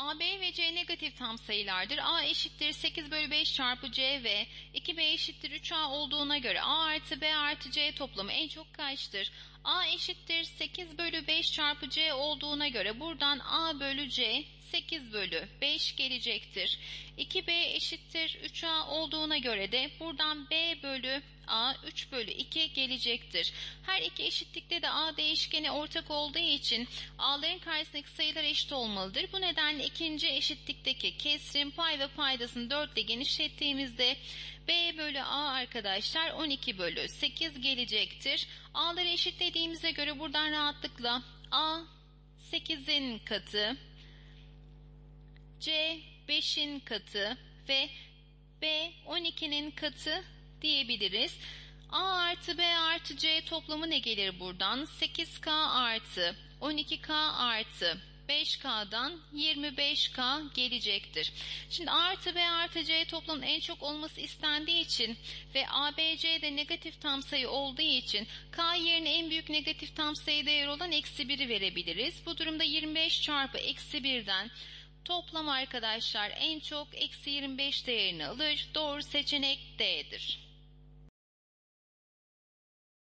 A, B ve C negatif tam sayılardır. A eşittir 8 bölü 5 çarpı C ve 2B eşittir 3A olduğuna göre A artı B artı C toplamı en çok kaçtır? A eşittir 8 bölü 5 çarpı C olduğuna göre buradan A bölü C 8 bölü 5 gelecektir. 2B eşittir 3A olduğuna göre de buradan B bölü A 3 bölü 2 gelecektir. Her iki eşitlikte de A değişkeni ortak olduğu için A'ların karşısındaki sayılar eşit olmalıdır. Bu nedenle ikinci eşitlikteki kesrin pay ve paydasını 4 ile genişlettiğimizde B bölü A arkadaşlar 12 bölü 8 gelecektir. A'ları eşitlediğimize göre buradan rahatlıkla A 8'in katı C 5'in katı ve B 12'nin katı diyebiliriz. A artı B artı C toplamı ne gelir buradan? 8K artı 12K artı 5K'dan 25K gelecektir. Şimdi A artı B artı C toplamın en çok olması istendiği için ve A, B, C de negatif tam sayı olduğu için K yerine en büyük negatif tam sayı değeri olan eksi 1'i verebiliriz. Bu durumda 25 çarpı eksi 1'den Toplam arkadaşlar en çok eksi 25 değerini alır. Doğru seçenek D'dir.